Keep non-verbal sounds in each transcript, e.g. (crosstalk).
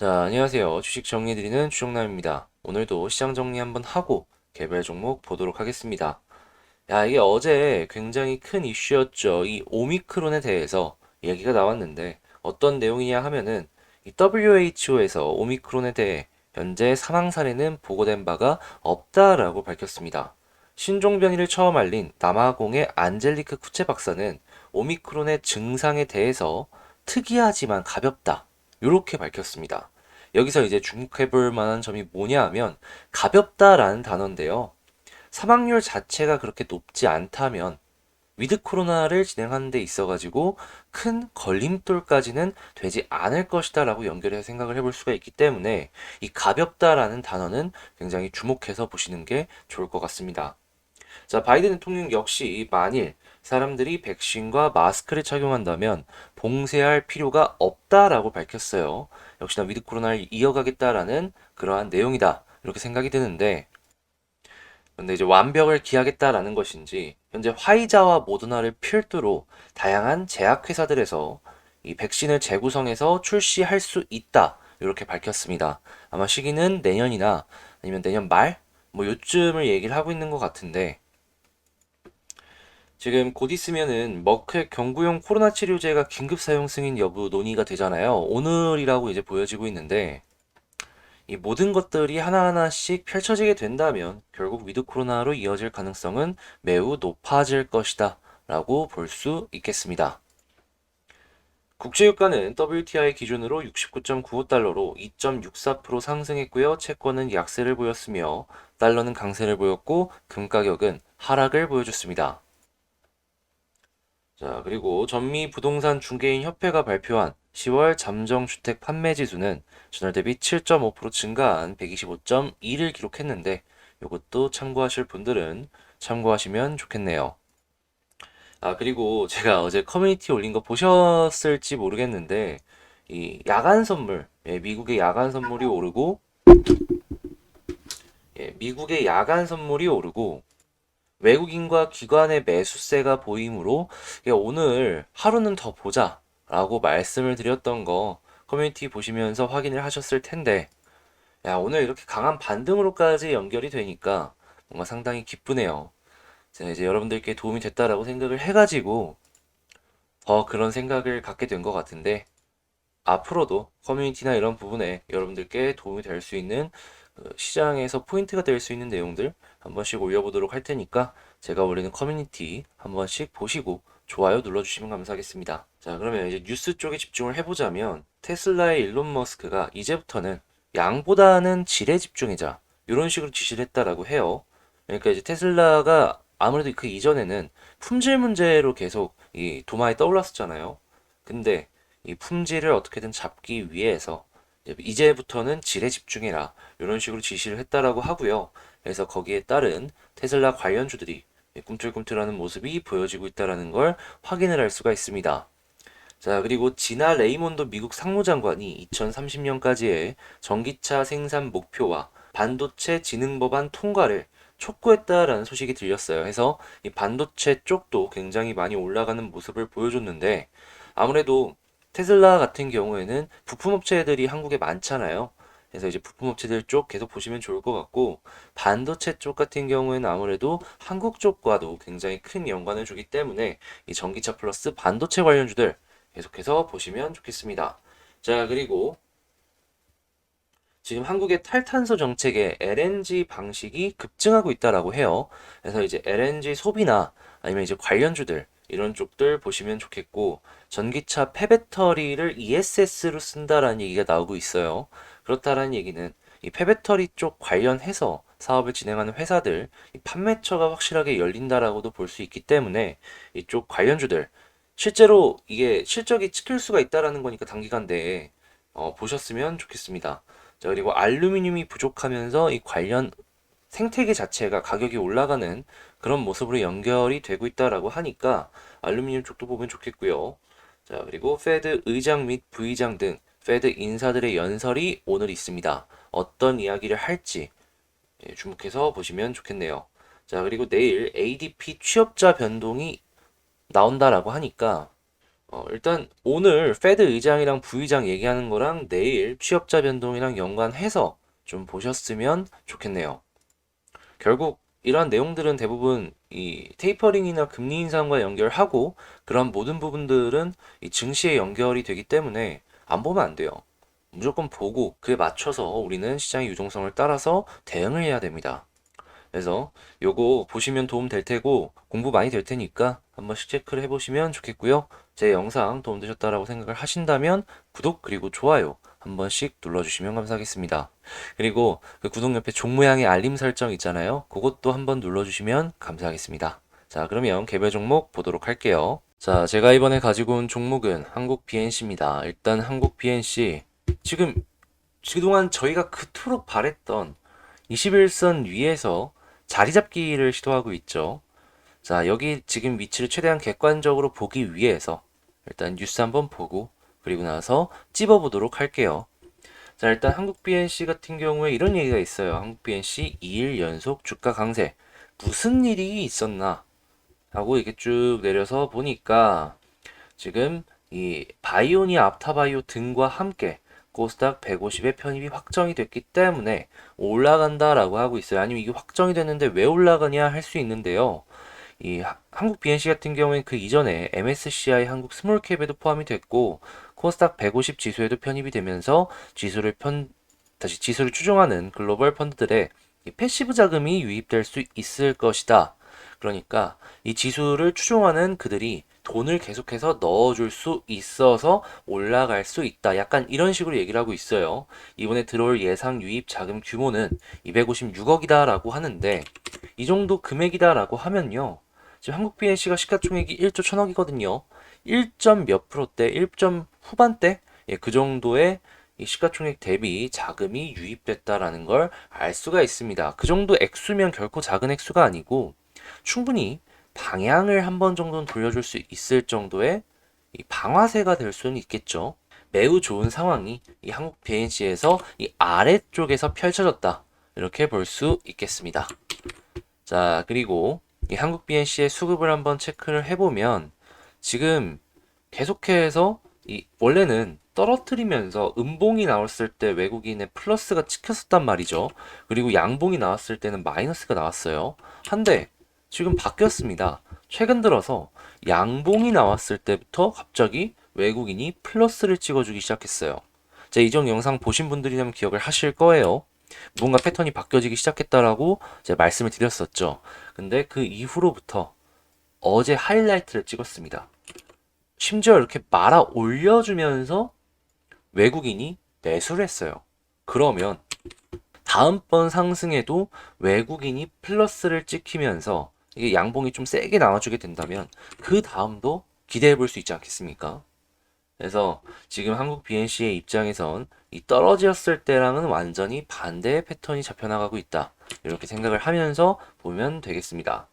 자, 안녕하세요. 주식 정리해드리는 주정남입니다. 오늘도 시장 정리 한번 하고 개별 종목 보도록 하겠습니다. 야, 이게 어제 굉장히 큰 이슈였죠. 이 오미크론에 대해서 얘기가 나왔는데 어떤 내용이냐 하면은 이 WHO에서 오미크론에 대해 현재 사망 사례는 보고된 바가 없다라고 밝혔습니다. 신종 변이를 처음 알린 남아공의 안젤리크 쿠체 박사는 오미크론의 증상에 대해서 특이하지만 가볍다. 이렇게 밝혔습니다. 여기서 이제 주목해 볼 만한 점이 뭐냐 하면 가볍다라는 단어인데요. 사망률 자체가 그렇게 높지 않다면 위드 코로나를 진행하는 데 있어 가지고 큰 걸림돌까지는 되지 않을 것이다 라고 연결해서 생각을 해볼 수가 있기 때문에 이 가볍다라는 단어는 굉장히 주목해서 보시는 게 좋을 것 같습니다. 자, 바이든 대통령 역시 만일 사람들이 백신과 마스크를 착용한다면 봉쇄할 필요가 없다라고 밝혔어요. 역시나 위드 코로나를 이어가겠다라는 그러한 내용이다. 이렇게 생각이 드는데, 근데 이제 완벽을 기하겠다라는 것인지, 현재 화이자와 모더나를 필두로 다양한 제약회사들에서 이 백신을 재구성해서 출시할 수 있다. 이렇게 밝혔습니다. 아마 시기는 내년이나 아니면 내년 말? 뭐 요쯤을 얘기를 하고 있는 것 같은데, 지금 곧 있으면은 머크의 경구용 코로나 치료제가 긴급 사용 승인 여부 논의가 되잖아요. 오늘이라고 이제 보여지고 있는데 이 모든 것들이 하나하나씩 펼쳐지게 된다면 결국 위드 코로나로 이어질 가능성은 매우 높아질 것이다 라고 볼 수 있겠습니다. 국제유가는 WTI 기준으로 69.95달러로 2.64% 상승했고요. 채권은 약세를 보였으며 달러는 강세를 보였고 금 가격은 하락을 보여줬습니다. 자, 그리고 전미 부동산 중개인 협회가 발표한 10월 잠정 주택 판매 지수는 전월 대비 7.5% 증가한 125.2를 기록했는데 이것도 참고하실 분들은 참고하시면 좋겠네요. 아, 그리고 제가 어제 커뮤니티 올린 거 보셨을지 모르겠는데 이 야간 선물, 예, 미국의 야간 선물이 오르고 예, 미국의 야간 선물이 오르고 외국인과 기관의 매수세가 보이므로 야, 오늘 하루는 더 보자 라고 말씀을 드렸던 거 커뮤니티 보시면서 확인을 하셨을 텐데 야 오늘 이렇게 강한 반등으로까지 연결이 되니까 뭔가 상당히 기쁘네요. 제가 이제 여러분들께 도움이 됐다라고 생각을 해가지고 더 그런 생각을 갖게 된 것 같은데 앞으로도 커뮤니티나 이런 부분에 여러분들께 도움이 될 수 있는 그 시장에서 포인트가 될 수 있는 내용들 한 번씩 올려보도록 할 테니까 제가 올리는 커뮤니티 한 번씩 보시고 좋아요 눌러주시면 감사하겠습니다. 자, 그러면 이제 뉴스 쪽에 집중을 해보자면 테슬라의 일론 머스크가 이제부터는 양보다는 질에 집중하자 이런 식으로 지시를 했다라고 해요. 그러니까 이제 테슬라가 아무래도 그 이전에는 품질 문제로 계속 이 도마에 떠올랐었잖아요. 근데 이 품질을 어떻게든 잡기 위해서 이제부터는 질에 집중해라 이런 식으로 지시를 했다라고 하고요. 그래서 거기에 따른 테슬라 관련주들이 꿈틀꿈틀하는 모습이 보여지고 있다는 걸 확인을 할 수가 있습니다. 자, 그리고 지나 레이몬도 미국 상무장관이 2030년까지의 전기차 생산 목표와 반도체 진흥 법안 통과를 촉구했다라는 소식이 들렸어요. 해서 이 반도체 쪽도 굉장히 많이 올라가는 모습을 보여줬는데 아무래도 테슬라 같은 경우에는 부품업체들이 한국에 많잖아요. 그래서 이제 부품업체들 쪽 계속 보시면 좋을 것 같고 반도체 쪽 같은 경우에는 아무래도 한국 쪽과도 굉장히 큰 연관을 주기 때문에 이 전기차 플러스 반도체 관련주들 계속해서 보시면 좋겠습니다. 자 그리고 지금 한국의 탈탄소 정책의 LNG 방식이 급증하고 있다라고 해요. 그래서 이제 LNG 소비나 아니면 이제 관련주들 이런 쪽들 보시면 좋겠고 전기차 폐배터리를 ESS로 쓴다라는 얘기가 나오고 있어요. 그렇다라는 얘기는 이 폐배터리 쪽 관련해서 사업을 진행하는 회사들 판매처가 확실하게 열린다라고도 볼 수 있기 때문에 이쪽 관련주들 실제로 이게 실적이 찍힐 수가 있다라는 거니까 단기간 내에 어, 보셨으면 좋겠습니다. 자, 그리고 알루미늄이 부족하면서 이 관련 생태계 자체가 가격이 올라가는 그런 모습으로 연결이 되고 있다라고 하니까 알루미늄 쪽도 보면 좋겠고요. 자, 그리고 페드 의장 및 부의장 등 페드 인사들의 연설이 오늘 있습니다. 어떤 이야기를 할지 예, 주목해서 보시면 좋겠네요. 자, 그리고 내일 ADP 취업자 변동이 나온다라고 하니까 어, 일단 오늘 페드 의장이랑 부의장 얘기하는 거랑 내일 취업자 변동이랑 연관해서 좀 보셨으면 좋겠네요. 결국 이러한 내용들은 대부분 이 테이퍼링이나 금리 인상과 연결하고 그런 모든 부분들은 이 증시에 연결이 되기 때문에 안 보면 안 돼요. 무조건 보고 그에 맞춰서 우리는 시장의 유동성을 따라서 대응을 해야 됩니다. 그래서 요거 보시면 도움 될 테고 공부 많이 될 테니까 한 번씩 체크를 해보시면 좋겠고요. 제 영상 도움 되셨다라고 생각을 하신다면 구독 그리고 좋아요 한 번씩 눌러주시면 감사하겠습니다. 그리고 그 구독 옆에 종 모양의 알림 설정 있잖아요. 그것도 한 번 눌러주시면 감사하겠습니다. 자, 그러면 개별 종목 보도록 할게요. 자, 제가 이번에 가지고 온 종목은 한국 BNC입니다. 일단 한국 BNC 지금 그동안 저희가 그토록 바랬던 21선 위에서 자리 잡기를 시도하고 있죠. 자, 여기 지금 위치를 최대한 객관적으로 보기 위해서 일단 뉴스 한번 보고 그리고 나서 찝어보도록 할게요. 자, 일단 한국 BNC 같은 경우에 이런 얘기가 있어요. 한국 BNC 2일 연속 주가 강세. 무슨 일이 있었나? 하고 이렇게 쭉 내려서 보니까 지금 이 바이오니아 앞타바이오 등과 함께 코스닥 150의 편입이 확정이 됐기 때문에 올라간다라고 하고 있어요. 아니면 이게 확정이 됐는데 왜 올라가냐 할 수 있는데요. 이 하- 한국 BNC 같은 경우에는 그 이전에 MSCI 한국 스몰캡에도 포함이 됐고 코스닥 150 지수에도 편입이 되면서 지수를 편 다시 지수를 추종하는 글로벌 펀드들의 이 패시브 자금이 유입될 수 있을 것이다. 그러니까 이 지수를 추종하는 그들이 돈을 계속해서 넣어줄 수 있어서 올라갈 수 있다. 약간 이런 식으로 얘기를 하고 있어요. 이번에 들어올 예상 유입 자금 규모는 256억이다라고 하는데 이 정도 금액이다라고 하면요. 지금 한국 BNC가 시가총액이 1조 1000억이거든요. 1. 몇 프로대, 1점 후반대? 예, 그 정도의 이 시가총액 대비 자금이 유입됐다라는 걸 알 수가 있습니다. 그 정도 액수면 결코 작은 액수가 아니고 충분히 방향을 한 번 정도는 돌려줄 수 있을 정도의 이 방아쇠가 될 수는 있겠죠. 매우 좋은 상황이 이 한국 BNC에서 이 아래쪽에서 펼쳐졌다. 이렇게 볼 수 있겠습니다. 자, 그리고 이 한국 BNC의 수급을 한번 체크를 해보면 지금 계속해서 이 원래는 떨어뜨리면서 음봉이 나왔을 때 외국인의 플러스가 찍혔었단 말이죠. 그리고 양봉이 나왔을 때는 마이너스가 나왔어요. 한데 지금 바뀌었습니다. 최근 들어서 양봉이 나왔을 때부터 갑자기 외국인이 플러스를 찍어주기 시작했어요. 제 이전 영상 보신 분들이라면 기억을 하실 거예요. 뭔가 패턴이 바뀌어지기 시작했다라고 제가 말씀을 드렸었죠. 근데 그 이후로부터 어제 하이라이트를 찍었습니다. 심지어 이렇게 말아 올려주면서 외국인이 매수를 했어요. 그러면 다음번 상승에도 외국인이 플러스를 찍히면서 이게 양봉이 좀 세게 나와주게 된다면 그 다음도 기대해 볼 수 있지 않겠습니까? 그래서 지금 한국 BNC의 입장에선 이 떨어졌을 때랑은 완전히 반대의 패턴이 잡혀나가고 있다. 이렇게 생각을 하면서 보면 되겠습니다.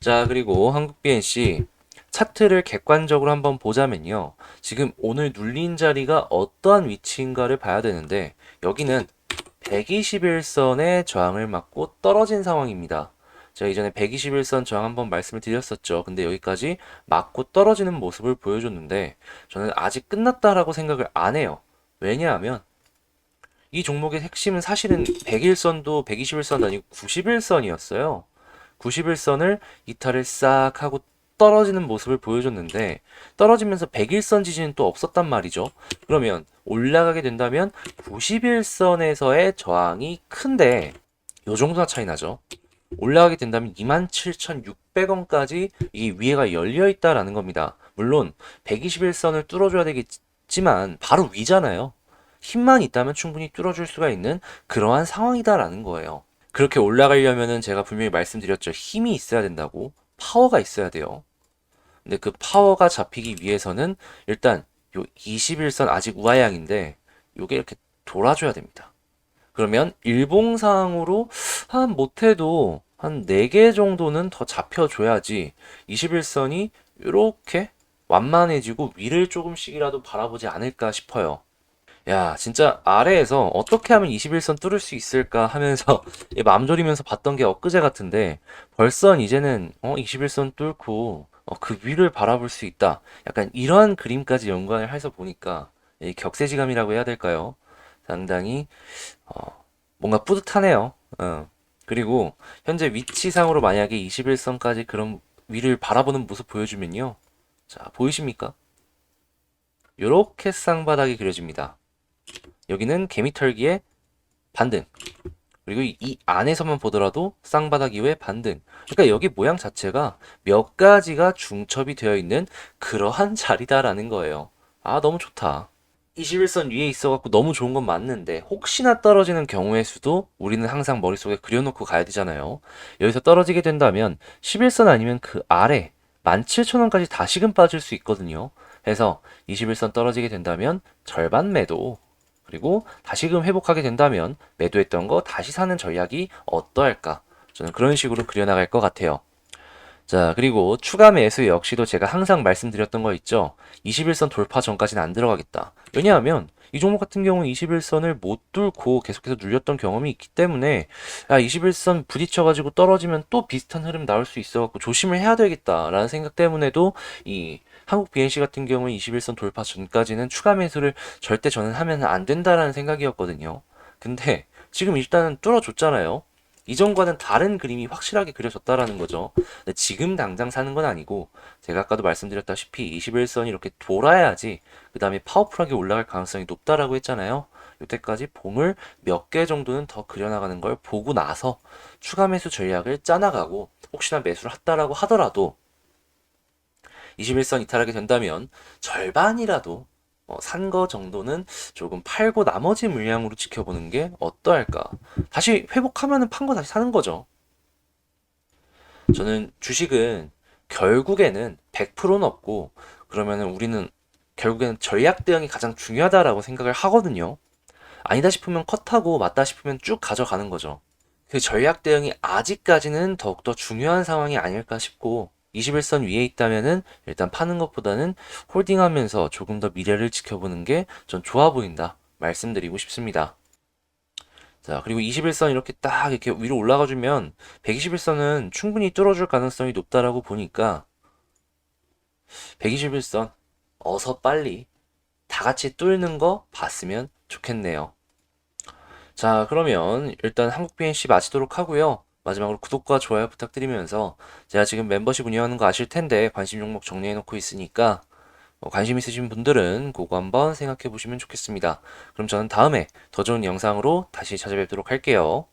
자, 그리고 한국 BNC 차트를 객관적으로 한번 보자면요. 지금 오늘 눌린 자리가 어떠한 위치인가를 봐야 되는데 여기는 121선의 저항을 맞고 떨어진 상황입니다. 제가 이전에 121선 저항 한번 말씀을 드렸었죠. 근데 여기까지 맞고 떨어지는 모습을 보여줬는데 저는 아직 끝났다라고 생각을 안 해요. 왜냐하면 이 종목의 핵심은 사실은 101선도 121선도 아니고 91선이었어요. 91선을 이탈을 싹 하고 떨어지는 모습을 보여줬는데 떨어지면서 101선 지지는 또 없었단 말이죠. 그러면 올라가게 된다면 91선에서의 저항이 큰데 요 정도나 차이 나죠. 올라가게 된다면 27,600원까지 이 위에가 열려 있다라는 겁니다. 물론 121선을 뚫어줘야 되겠지만 바로 위잖아요. 힘만 있다면 충분히 뚫어줄 수가 있는 그러한 상황이다라는 거예요. 그렇게 올라가려면은 제가 분명히 말씀드렸죠. 힘이 있어야 된다고. 파워가 있어야 돼요. 근데 그 파워가 잡히기 위해서는 일단 요 21선 아직 우하향인데 요게 이렇게 돌아줘야 됩니다. 그러면 일봉상으로 한 못해도 한 4개 정도는 더 잡혀줘야지 21선이 이렇게 완만해지고 위를 조금씩이라도 바라보지 않을까 싶어요. 야, 진짜 아래에서 어떻게 하면 21선 뚫을 수 있을까 하면서 (laughs) 마음 졸이면서 봤던 게 엊그제 같은데 벌써 이제는 어, 21선 뚫고 어, 그 위를 바라볼 수 있다. 약간 이러한 그림까지 연관을 해서 보니까 이 격세지감이라고 해야 될까요? 상당히 어, 뭔가 뿌듯하네요. 어. 그리고 현재 위치상으로 만약에 21선까지 그런 위를 바라보는 모습 보여주면요. 자, 보이십니까? 요렇게 쌍바닥이 그려집니다. 여기는 개미털기의 반등. 그리고 이- 이 안에서만 보더라도 쌍바닥 이후에 반등. 그러니까 여기 모양 자체가 몇 가지가 중첩이 되어 있는 그러한 자리다라는 거예요. 아, 너무 좋다. 21선 위에 있어갖고 너무 좋은 건 맞는데 혹시나 떨어지는 경우의 수도 우리는 항상 머릿속에 그려놓고 가야 되잖아요. 여기서 떨어지게 된다면 11선 아니면 그 아래 17,000원까지 다시금 빠질 수 있거든요. 해서 21선 떨어지게 된다면 절반 매도 그리고 다시금 회복하게 된다면 매도했던 거 다시 사는 전략이 어떠할까? 저는 그런 식으로 그려나갈 것 같아요. 자, 그리고 추가 매수 역시도 제가 항상 말씀드렸던 거 있죠. 21선 돌파 전까지는 안 들어가겠다. 왜냐하면 이 종목 같은 경우 21선을 못 뚫고 계속해서 눌렸던 경험이 있기 때문에 야, 21선 부딪혀 가지고 떨어지면 또 비슷한 흐름 나올 수 있어 갖고 조심을 해야 되겠다라는 생각 때문에도 이 한국 BNC 같은 경우는 21선 돌파 전까지는 추가 매수를 절대 저는 하면 안 된다라는 생각이었거든요. 근데 지금 일단은 뚫어줬잖아요. 이전과는 다른 그림이 확실하게 그려졌다라는 거죠. 근데 지금 당장 사는 건 아니고 제가 아까도 말씀드렸다시피 21선이 이렇게 돌아야지 그 다음에 파워풀하게 올라갈 가능성이 높다라고 했잖아요. 이때까지 봉을 몇 개 정도는 더 그려나가는 걸 보고 나서 추가 매수 전략을 짜나가고 혹시나 매수를 했다라고 하더라도 21선 이탈하게 된다면 절반이라도 어, 산 거 정도는 조금 팔고 나머지 물량으로 지켜보는 게 어떠할까? 다시 회복하면 은 판 거 다시 사는 거죠. 저는 주식은 결국에는 100%는 없고 그러면은 우리는 결국에는 전략 대응이 가장 중요하다라고 생각을 하거든요. 아니다 싶으면 컷하고 맞다 싶으면 쭉 가져가는 거죠. 그 전략 대응이 아직까지는 더욱더 중요한 상황이 아닐까 싶고 21선 위에 있다면은 일단 파는 것보다는 홀딩하면서 조금 더 미래를 지켜보는 게 전 좋아 보인다 말씀드리고 싶습니다. 자, 그리고 21선 이렇게 딱 이렇게 위로 올라가 주면 121선은 충분히 뚫어줄 가능성이 높다라고 보니까 121선 어서 빨리 다 같이 뚫는 거 봤으면 좋겠네요. 자, 그러면 일단 한국 BNC 마치도록 하고요. 마지막으로 구독과 좋아요 부탁드리면서 제가 지금 멤버십 운영하는 거 아실 텐데 관심 종목 정리해 놓고 있으니까 어, 관심 있으신 분들은 그거 한번 생각해 보시면 좋겠습니다. 그럼 저는 다음에 더 좋은 영상으로 다시 찾아뵙도록 할게요.